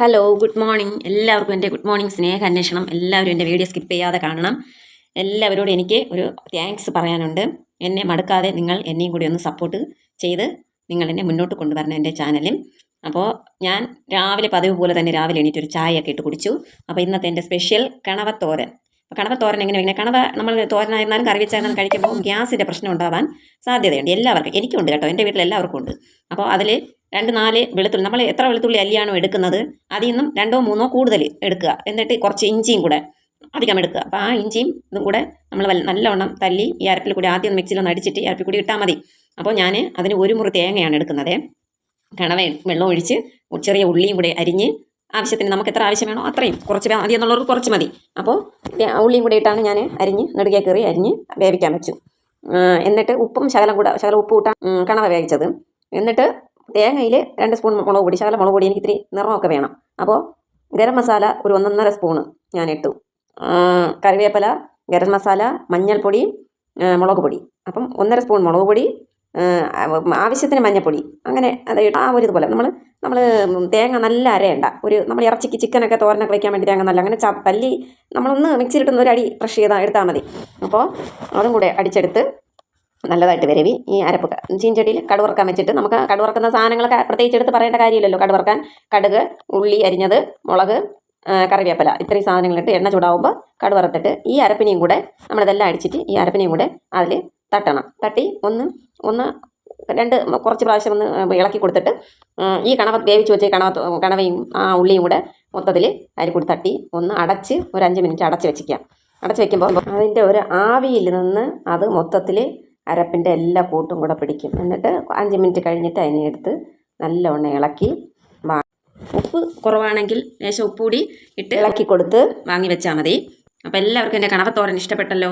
Hello good morning എല്ലാവർക്കും എന്റെ good morning സ്നേഹ അന്വേഷണം എല്ലാവരും എന്റെ വീഡിയോ സ്കിപ്പ് ചെയ്യാതെ കാണണം. എല്ലാവരോടും എനിക്ക് ഒരു താങ്ക്സ് പറയാനുണ്ട്. എന്നെ മടുക്കാതെ നിങ്ങൾ എന്നെയും കൂടി ഒന്ന് സപ്പോർട്ട് ചെയ്ത് നിങ്ങൾ എന്നെ മുന്നോട്ട് കൊണ്ടുവരണം എന്റെ ചാനലിൽ അപ്പോൾ ഞാൻ രാവിലെ പതിവ് പോലെ തന്നെ രാവിലെ എണീറ്റ് ഒരു ചായയൊക്കെ ഇട്ട് കുടിച്ചു. അപ്പോൾ ഇന്നത്തെ എന്റെ സ്പെഷ്യൽ കണവത്തോരൻ. കണവത്തോരൻ എങ്ങനെ വെക്കുന്നത് കണവ നമ്മൾ തോരനായിരുന്നാലും കറി വെച്ചായിരുന്നാലും കഴിക്കുമ്പോൾ ഗ്യാസിന്റെ പ്രശ്നം ഉണ്ടാവാൻ സാധ്യതയുണ്ട്. എല്ലാവർക്കും എനിക്കുണ്ട് കേട്ടോ. എന്റെ വീട്ടിൽ എല്ലാവർക്കും ഉണ്ട്. അപ്പോൾ അതിൽ രണ്ട് നാല് വെളുത്തുള്ളി. നമ്മൾ എത്ര വെളുത്തുള്ളി അല്ലിയാണോ എടുക്കുന്നത്? അതിൽ നിന്നും രണ്ടോ മൂന്നോ കൂടുതൽ എടുക്കുക. എന്നിട്ട് കുറച്ച് ഇഞ്ചിയും കൂടെ അധികം എടുക്കുക. അപ്പോൾ ആ ഇഞ്ചിയും ഇതും കൂടെ നമ്മൾ നല്ലവണ്ണം തല്ലി ഈ അരപ്പിൽ കൂടി ആദ്യം മിക്സിയിലൊന്ന് അടിച്ചിട്ട് ഈ അരപ്പിൽ കൂടി ഇട്ടാൽ മതി. അപ്പോൾ ഞാൻ അതിന് ഒരു മുറി തേങ്ങയാണ് എടുക്കുന്നത്. കണവ വെള്ളം ഒഴിച്ച് ചെറിയ ഉള്ളിയും കൂടെ അരിഞ്ഞ് ആവശ്യത്തിന് നമുക്ക് എത്ര ആവശ്യം വേണോ അത്രയും കുറച്ച് മതി എന്നുള്ളവർക്ക് കുറച്ച് മതി. അപ്പോൾ ഉള്ളിയും കൂടെ ഇട്ടാണ് ഞാൻ അരിഞ്ഞ് നെടുകെ കയറി അരിഞ്ഞ് വേവിക്കാൻ വെച്ചു. എന്നിട്ട് ഉപ്പും ശകലം കൂടെ ശകലം ഉപ്പ് കൂട്ടാൻ കണവ വേവിച്ചത്. എന്നിട്ട് തേങ്ങയിൽ രണ്ട് സ്പൂൺ മുളക് പൊടി ശകല മുളക് പൊടി എനിക്ക് ഇത്തിരി നിറമൊക്കെ വേണം. അപ്പോൾ ഗരം മസാല ഒരു ഒന്നൊന്നര സ്പൂണ് ഞാൻ ഇട്ടു കറിവേപ്പില ഗരം മസാല മഞ്ഞൾപ്പൊടി മുളക് പൊടി. അപ്പം ഒന്നര സ്പൂൺ മുളക് പൊടി ആവശ്യത്തിന് മഞ്ഞൾപ്പൊടി. അങ്ങനെ അത് ഇട്ട് ആ ഒരു ഇതുപോലെ. നമ്മൾ നമ്മൾ തേങ്ങ നല്ല അരയണ്ട. ഒരു നമ്മൾ ഇറച്ചിക്ക് ചിക്കനൊക്കെ തോരനൊക്കെ വയ്ക്കാൻ വേണ്ടി തേങ്ങ നല്ല അങ്ങനെ ച തല്ലി നമ്മളൊന്ന് മിക്സിയിലിട്ടൊന്ന് ഒരു അടി ക്രഷ് ചെയ്താൽ എടുത്താൽ മതി. അപ്പോൾ അതും കൂടെ അടിച്ചെടുത്ത് നല്ലതായിട്ട് വരവി. ഈ അരപ്പ് ചീഞ്ചട്ടിയിൽ കടുവറക്കാൻ വെച്ചിട്ട് നമുക്ക് കടുവറക്കുന്ന സാധനങ്ങളൊക്കെ പ്രത്യേകിച്ച് എടുത്ത് പറയേണ്ട കാര്യമില്ലല്ലോ. കടുവറക്കാൻ കടുക് ഉള്ളി അരിഞ്ഞത് മുളക് കറിവേപ്പില ഇത്രയും സാധനങ്ങളിട്ട് എണ്ണ ചൂടാവുമ്പോൾ കടുവറുത്തിട്ട് ഈ അരപ്പിനെയും കൂടെ നമ്മളിതെല്ലാം അടിച്ചിട്ട് ഈ അരപ്പിനെയും കൂടെ അതിൽ തട്ടണം. തട്ടി ഒന്ന് ഒന്ന് രണ്ട് കുറച്ച് പ്രാവശ്യം ഒന്ന് ഇളക്കി കൊടുത്തിട്ട് ഈ കണവ വേവിച്ച് വെച്ച കണവ കണവയും ആ ഉള്ളിയും കൂടെ മൊത്തത്തിൽ അതിൽ കൂടി തട്ടി ഒന്ന് അടച്ച് ഒരു അഞ്ച് മിനിറ്റ് അടച്ച് വെച്ചിരിക്കാം അടച്ച് വെക്കുമ്പോൾ അതിന്റെ ഒരു ആവിയിൽ നിന്ന് അത് മൊത്തത്തിൽ അരപ്പിന്റെ എല്ലാ കൂട്ടും കൂടെ പിടിക്കും. എന്നിട്ട് അഞ്ച് മിനിറ്റ് കഴിഞ്ഞിട്ട് അതിനെ എടുത്ത് നല്ലവണ്ണം ഇളക്കി ഉപ്പ് കുറവാണെങ്കിൽ ലേശം ഉപ്പ് കൂടി ഇട്ട് ഇളക്കി കൊടുത്ത് വാങ്ങി വെച്ചാൽ മതി. അപ്പോൾ എല്ലാവർക്കും എന്റെ കണവത്തോരൻ ഇഷ്ടപ്പെട്ടല്ലോ?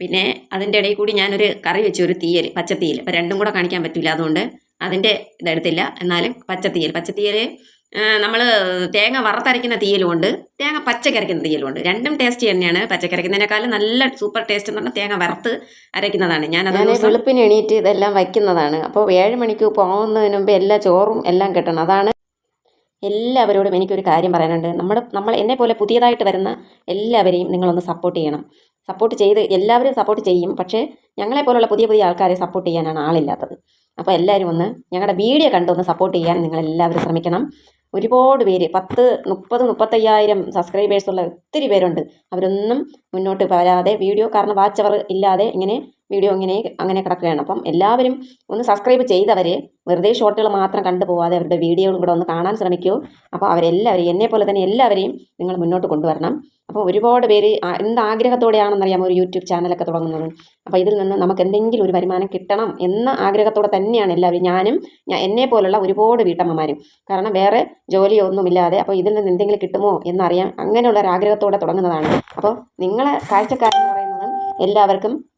പിന്നെ അതിന്റെ ഇടയിൽ കൂടി ഞാനൊരു കറി വെച്ചു ഒരു തീയൽ പച്ചത്തീയൽ അപ്പോൾ രണ്ടും കൂടെ കാണിക്കാൻ പറ്റില്ല അതുകൊണ്ട് അതിന്റെ ഇതെടുത്തില്ല എന്നാലും പച്ചത്തീയൽ പച്ചത്തീയൽ നമ്മൾ തേങ്ങ വറുത്തരയ്ക്കുന്ന തീയലും ഉണ്ട് തേങ്ങ പച്ചക്കരയ്ക്കുന്ന തീയലും ഉണ്ട് രണ്ടും ടേസ്റ്റ് തന്നെയാണ് പച്ചക്കരയ്ക്കുന്നതിനേക്കാളും നല്ല സൂപ്പർ ടേസ്റ്റ് എന്ന് പറഞ്ഞാൽ തേങ്ങ വറുത്ത് അരയ്ക്കുന്നതാണ്. ഞാൻ അത് വെളുപ്പിന് എണീറ്റ് ഇതെല്ലാം വയ്ക്കുന്നതാണ്. അപ്പോൾ ഏഴ് മണിക്ക് പോകുന്നതിന് മുമ്പ് എല്ലാ ചോറും എല്ലാം കിട്ടണം. അതാണ് എല്ലാവരോടും എനിക്കൊരു കാര്യം പറയാനുണ്ട്. നമ്മൾ നമ്മൾ എന്നെ പോലെ പുതിയതായിട്ട് വരുന്ന എല്ലാവരെയും നിങ്ങളൊന്ന് സപ്പോർട്ട് ചെയ്യണം. സപ്പോർട്ട് ചെയ്ത് എല്ലാവരും സപ്പോർട്ട് ചെയ്യും. പക്ഷേ ഞങ്ങളെ പോലുള്ള പുതിയ പുതിയ ആൾക്കാരെ സപ്പോർട്ട് ചെയ്യാനാണ് ആളില്ലാത്തത്. അപ്പോൾ എല്ലാവരും ഒന്ന് ഞങ്ങളുടെ വീഡിയോ കണ്ടൊന്ന് സപ്പോർട്ട് ചെയ്യാൻ നിങ്ങളെല്ലാവരും ശ്രമിക്കണം. ഒരുപാട് പേര് പത്ത് മുപ്പത് മുപ്പത്തയ്യായിരം സബ്സ്ക്രൈബേഴ്സുള്ള ഒത്തിരി പേരുണ്ട്. അവരൊന്നും മുന്നോട്ട് വരാതെ വീഡിയോ കാരണം വാച്ച് അവർ ഇല്ലാതെ ഇങ്ങനെ വീഡിയോ ഇങ്ങനെ അങ്ങനെ കിടക്കുകയാണ്. അപ്പം എല്ലാവരും ഒന്ന് സബ്സ്ക്രൈബ് ചെയ്തവർ വെറുതെ ഷോർട്ടുകൾ മാത്രം കണ്ടു പോവാതെ അവരുടെ വീഡിയോകളും കൂടെ ഒന്ന് കാണാൻ ശ്രമിക്കൂ. അപ്പോൾ അവരെല്ലാവരെയും എന്നെ പോലെ തന്നെ എല്ലാവരെയും നിങ്ങൾ മുന്നോട്ട് കൊണ്ടുവരണം. അപ്പോൾ ഒരുപാട് പേര് ആ- എന്ത് ആഗ്രഹത്തോടെയാണെന്നറിയാമോ ഒരു യൂട്യൂബ് ചാനലൊക്കെ തുടങ്ങുന്നത്. അപ്പോൾ ഇതിൽ നിന്ന് നമുക്ക് എന്തെങ്കിലും ഒരു വരുമാനം കിട്ടണം എന്ന ആഗ്രഹത്തോടെ തന്നെയാണ് എല്ലാവരും ഞാനും എന്നെ പോലുള്ള ഒരുപാട് വീട്ടമ്മമാരും. കാരണം വേറെ ജോലിയോ ഒന്നുമില്ലാതെ അപ്പോൾ ഇതിൽ നിന്ന് എന്തെങ്കിലും കിട്ടുമോ എന്നറിയാം അങ്ങനെയുള്ള ആഗ്രഹത്തോടെ തുടങ്ങുന്നതാണ്. അപ്പോൾ നിങ്ങളെ കാഴ്ചക്കാരെന്ന് പറയുന്നത് എല്ലാവർക്കും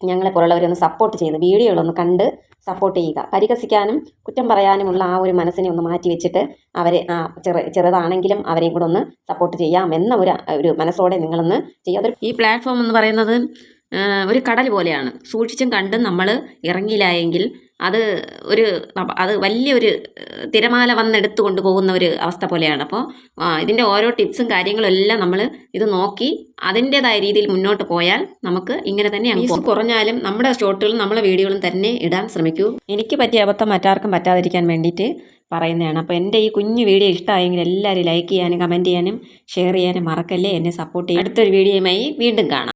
ഞങ്ങളെ പോലുള്ളവരെ ഒന്ന് സപ്പോർട്ട് ചെയ്ത് വീഡിയോകളൊന്ന് കണ്ട് സപ്പോർട്ട് ചെയ്യുക. പരിഹസിക്കാനും കുറ്റം പറയാനുമുള്ള ആ ഒരു മനസ്സിനെ ഒന്ന് മാറ്റി വെച്ചിട്ട് അവരെ ആ ചെറു ചെറുതാണെങ്കിലും അവരെയും കൂടെ ഒന്ന് സപ്പോർട്ട് ചെയ്യാം എന്ന ഒരു ഒരു മനസ്സോടെ നിങ്ങളൊന്ന് ചെയ്യാതെ ഈ പ്ലാറ്റ്ഫോം എന്ന് പറയുന്നത് ഒരു കടൽ പോലെയാണ്. സൂക്ഷിച്ചും കണ്ടും നമ്മൾ ഇറങ്ങിയില്ലായെങ്കിൽ അത് ഒരു അത് വലിയൊരു തിരമാല വന്നെടുത്ത് കൊണ്ടുപോകുന്ന ഒരു അവസ്ഥ പോലെയാണ്. അപ്പോൾ ഇതിന്റെ ഓരോ ടിപ്സും കാര്യങ്ങളും എല്ലാം നമ്മൾ ഇത് നോക്കി അതിന്റെതായ രീതിയിൽ മുന്നോട്ട് പോയാൽ നമുക്ക് ഇങ്ങനെ തന്നെ ഫീസ് കുറഞ്ഞാലും നമ്മുടെ ഷോട്ടുകളും നമ്മുടെ വീഡിയോകളും തന്നെ ഇടാൻ ശ്രമിക്കൂ. എനിക്ക് പറ്റിയ അബദ്ധം മറ്റാർക്കും പറ്റാതിരിക്കാൻ വേണ്ടിയിട്ട് പറയുന്നതാണ്. അപ്പോൾ എന്റെ ഈ കുഞ്ഞു വീഡിയോ ഇഷ്ടമായെങ്കിൽ എല്ലാവരും ലൈക്ക് ചെയ്യാനും കമന്റ് ചെയ്യാനും ഷെയർ ചെയ്യാനും മറക്കല്ലേ? എന്നെ സപ്പോർട്ട് ചെയ്യാൻ അടുത്തൊരു വീഡിയോയുമായി വീണ്ടും കാണാം.